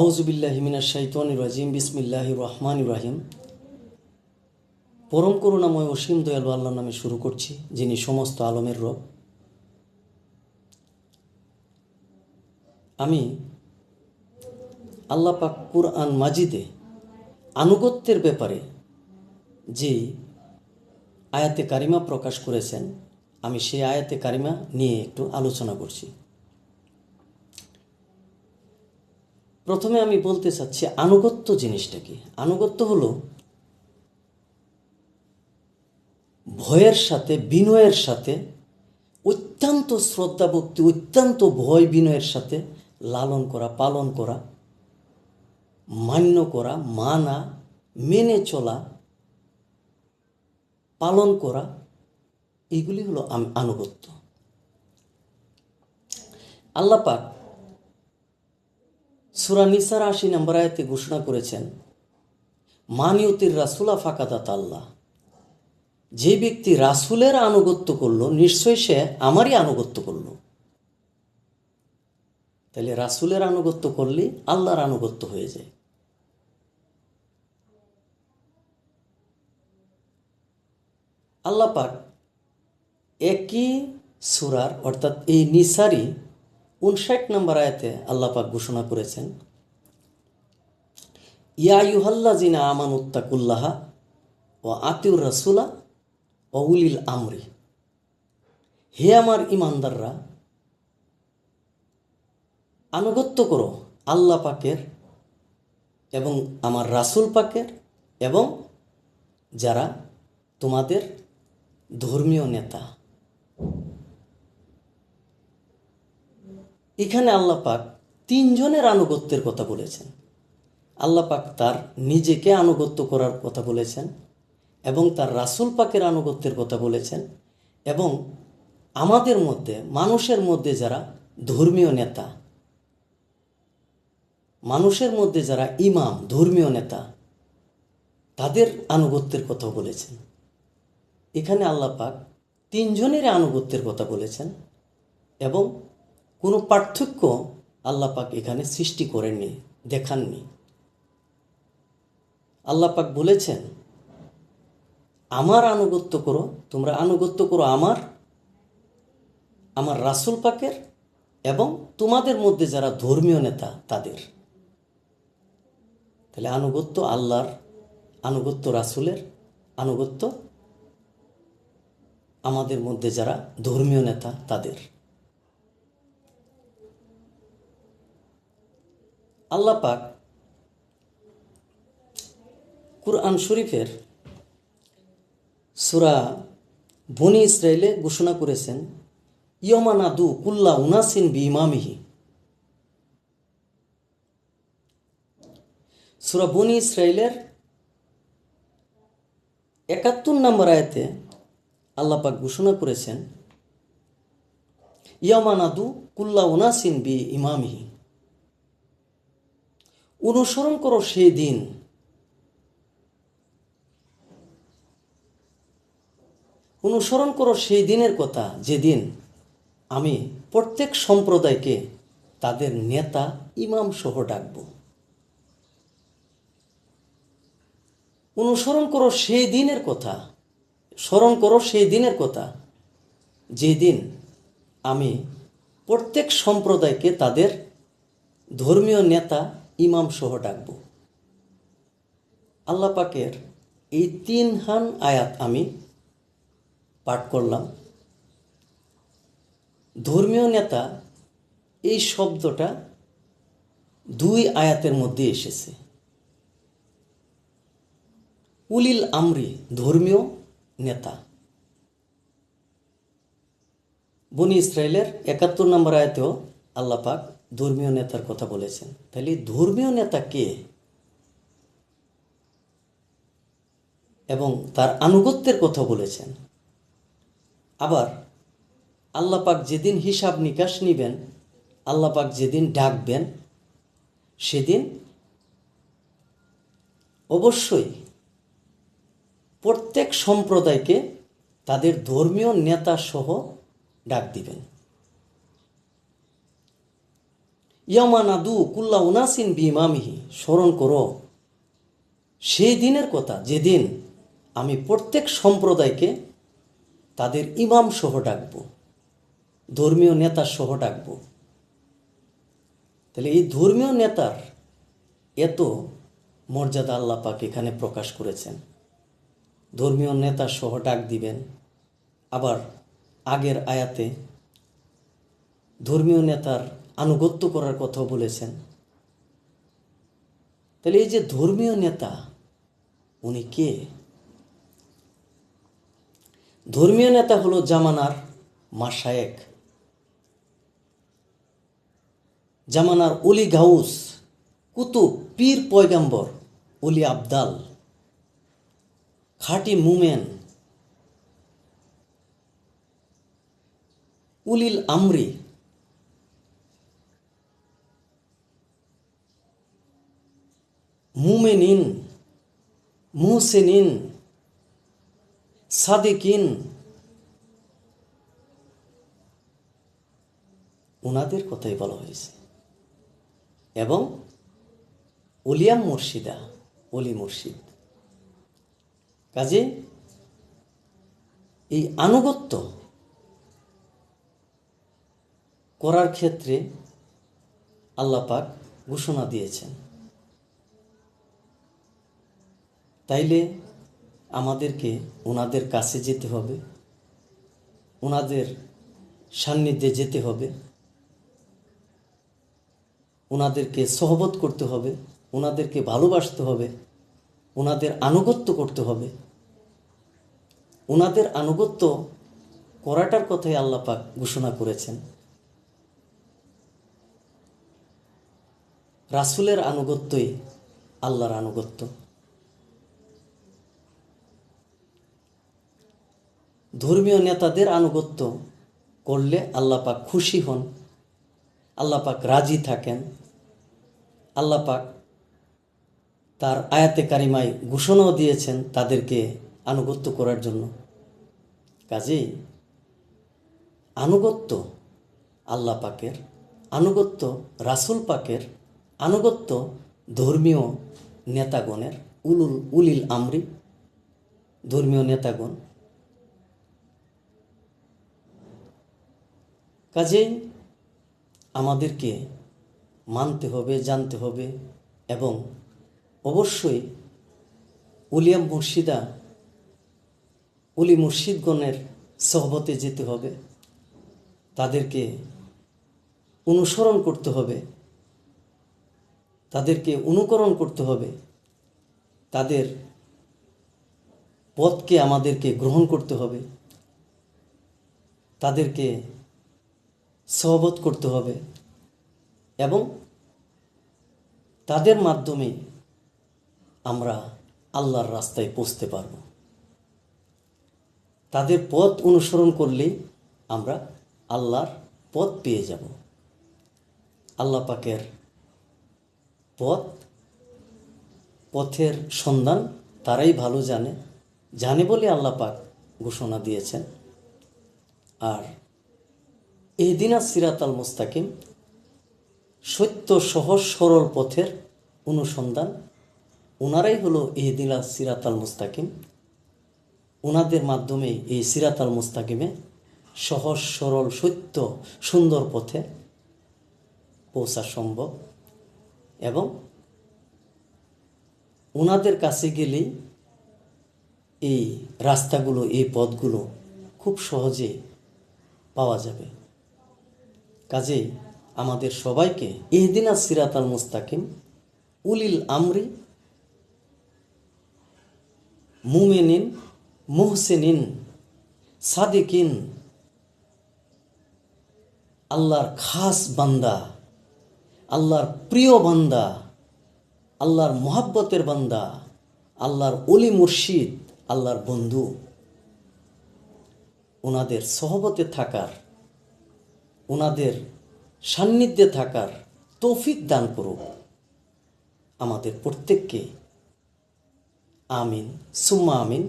আউজুবিল্লাহ শাইতান রাজিম বিসমিল্লাহ রহমান রাহিম। পরম করুণাময় অসীম দয়ালু আল্লাহ নামে শুরু করছি, যিনি সমস্ত আলমের রব। আমি আল্লাহ পাক কুরআন মাজিদে আনুগত্যের ব্যাপারে যে আয়াতে কারিমা প্রকাশ করেছেন, আমি সেই আয়াতে কারিমা নিয়ে একটু আলোচনা করছি। প্রথমে আমি বলতে চাচ্ছি আনুগত্য জিনিসটা কি? আনুগত্য হলো ভয়ের সাথে, বিনয়ের সাথে, অত্যন্ত শ্রদ্ধা ভক্তি অত্যন্ত ভয় বিনয়ের সাথে লালন করা, পালন করা, মান্য করা, মানা, মেনে চলা, পালন করা, এগুলি হলো আনুগত্য। আল্লাপাক সুরা নিসার আশি নম্বর আয়াতে ঘোষণা করেছেন, মানিয়তির রাসুলা ফাকাদাত আল্লাহ। যে ব্যক্তি রাসুলের আনুগত্য করল, নিশ্চয়ই সে আমারই আনুগত্য করল। তাহলে রাসুলের আনুগত্য করলে আল্লাহর আনুগত্য হয়ে যায়। আল্লাহ পাক একই সুরার, অর্থাৎ এই নিসারি উনষাট নম্বর আয়াতে আল্লাহ পাক ঘোষণা করেছেন, ইয়া ইউহাল্লা জিনা আমান উত্তাকুল্লাহা ও আতিউর রাসুলা ও উলিল আমরি। হে আমার ইমানদাররা আনুগত্য করো আল্লাহ পাকের এবং আমার রাসুল পাকের এবং যারা তোমাদের ধর্মীয় নেতা। এখানে আল্লাহ পাক তিনজনের আনুগত্যের কথা বলেছেন। আল্লাহ পাক তার নিজেকে আনুগত্য করার কথা বলেছেন এবং তার রাসুল পাকের আনুগত্যের কথা বলেছেন এবং আমাদের মধ্যে, মানুষের মধ্যে যারা ধর্মীয় নেতা, মানুষের মধ্যে যারা ইমাম, ধর্মীয় নেতা, তাদের আনুগত্যের কথা বলেছেন। এখানে আল্লাহ পাক তিনজনের আনুগত্যের কথা বলেছেন এবং কোনো পার্থক্য আল্লাহ পাক এখানে সৃষ্টি করেননি, দেখাননি। আল্লাহ পাক বলেছেন, আমার আনুগত্য করো, তোমরা আনুগত্য করো আমার আমার রাসুল পাকের এবং তোমাদের মধ্যে যারা ধর্মীয় নেতা, তাদের। তাহলে আনুগত্য আল্লাহর, আনুগত্য রাসুলের, আনুগত্য আমাদের মধ্যে যারা ধর্মীয় নেতা, তাদের। আল্লাহ পাক কুরআন শরীফের সুরা বনি ইসরায়েলে ঘোষণা করেছেন ইয়মানাদু কুল্লা উনাসিন বি ইমামিহি সুরা বনি ইসরায়েলের একাত্তর নম্বর আয়াতে আল্লাপাক ঘোষণা করেছেন ইয়ামানাদু কুল্লা উনাসিন বি ইমামিহি অনুসরণ করো সেই দিন। অনুসরণ করো সেই দিনের কথা, যেদিন আমি প্রত্যেক সম্প্রদায়কে তাদের নেতা, ইমাম সহ ডাকব। অনুসরণ করো সেই দিনের কথা, স্মরণ করো সেই দিনের কথা, যেদিন আমি প্রত্যেক সম্প্রদায়কে তাদের ধর্মীয় নেতা ইমাম সহ ডাকব। আল্লাহ পাকের এই তিন হান আয়াত আমি পাঠ করলাম। ধর্মীয় নেতা এই শব্দটা দুই আয়াতের মধ্যে এসেছে। উলিল আমরি ধর্মীয় নেতা। বনি ইসরায়েলের একাত্তর নম্বর আয়াতেও আল্লাপাক ধর্মীয় নেতার কথা বলেছেন। তাহলে ধর্মীয় নেতা কে? এবং তার আনুগত্যের কথা বলেছেন। আবার আল্লাপাক যেদিন হিসাব নিকাশ নিবেন আল্লাপাক যেদিন ডাকবেন, সেদিন অবশ্যই প্রত্যেক সম্প্রদায়কে তাদের ধর্মীয় নেতা সহ ডাক দিবেন। ইয়ামানাদু কুল্লা উনাসিন বিমামিহি, স্মরণ করো সেই দিনের কথা, যেদিন আমি প্রত্যেক সম্প্রদায়কে তাদের ইমাম সহ ডাকব, ধর্মীয় নেতা সহ ডাকব। তাহলে এই ধর্মীয় নেতার এত মর্যাদা আল্লাহ পাক এখানে প্রকাশ করেছেন। ধর্মীয় নেতা সহ ডাক দিবেন। আবার আগের আয়াতে ধর্মীয় নেতার আনুগত্য করার কথাও বলেছেন। তাহলে এই যে ধর্মীয় নেতা, উনি কে? ধর্মীয় নেতা হলো জামানার মাসায়েক জামানার অলি গাউস, কুতুব পীর পয়গাম্বর অলি আবদাল, খাটি মুমেন, উলিল আমরি মুমেনিন মুহসেনিন, সাদেকিন। ওনাদের কথাই বলা হয়েছে। এবং অলিয়াম মুর্শিদা, অলি মুর্শিদ। কাজে এই আনুগত্য করার ক্ষেত্রে আল্লাপাক ঘোষণা দিয়েছেন। তাইলে আমাদেরকে ওনাদের কাছে যেতে হবে। ওনাদের সান্নিধ্যে যেতে হবে। ওনাদেরকে সহবত করতে হবে। ওনাদেরকে ভালোবাসতে হবে। ওনাদের আনুগত্য করতে হবে। ওনাদের আনুগত্য করাটার কথাই আল্লাহ পাক ঘোষণা করেছেন। রাসুলের আনুগত্যই আল্লাহর আনুগত্য। ধর্মীয় নেতাদের আনুগত্য করলে আল্লাহ পাক খুশি হন, আল্লাহ পাক রাজি থাকেন, আল্লাহ পাক তার আয়াতে কারিমায় ঘোষণাও দিয়েছেন তাদেরকে আনুগত্য করার জন্য। কাজেই আনুগত্য আল্লাহ পাকের, আনুগত্য রাসুল পাকের, আনুগত্য ধর্মীয় নেতাগণের উলুল উলিল আমরি, ধর্মীয় নেতাগণ কাজেই আমাদেরকে মানতে হবে, জানতে হবে এবং অবশ্যই উলিয়াম মুর্শিদা, উলি মুর্শিদগণের সহবতে যেতে হবে। তাদেরকে অনুসরণ করতে হবে। তাদেরকে অনুকরণ করতে হবে। তাদের পথকে আমাদেরকে গ্রহণ করতে হবে। তাদেরকে সহবত করতে হবে এবং তাদের মাধ্যমে আমরা আল্লাহর রাস্তায় পৌঁছতে পারব। তাদের পথ অনুসরণ করলেই আমরা আল্লাহর পথ পেয়ে যাব। আল্লাহ পাকের পথ, পথের সন্ধান তারাই ভালো জানে জানে বলে আল্লাহ পাক ঘোষণা দিয়েছেন। আর এই দিনা সিরাত আল মুস্তাকিম, সত্য সহজ সরল পথের অনুসন্ধান। ওনারাই হলো এহদিলা সিরাত আল মুস্তাকিম। ওনাদের মাধ্যমে এই সিরাত আল মুস্তাকিমে সহজ সরল, সত্য, সুন্দর পথে পৌঁছা সম্ভব। এবং ওনাদের কাছে গেলেই এই রাস্তাগুলো, এই পথগুলো খুব সহজে পাওয়া যাবে। কাজেই আমাদের সবাইকে ইহদিনা সিরাত আল মুস্তাকিম, উলিল আমরি, মুমেনিন, মুহসেনিন, সাদিকিন, আল্লাহর খাস বান্দা, আল্লাহর প্রিয় বান্দা, আল্লাহর মোহাব্বতের বান্দা, আল্লাহর অলি মুর্শিদ, আল্লাহর বন্ধু। ওনাদের সহবতে থাকার ওনাদের সান্নিধ্যে থাকার তৌফিক দান করুক আমাদের প্রত্যেককে আমিন সুম্মা আমিন।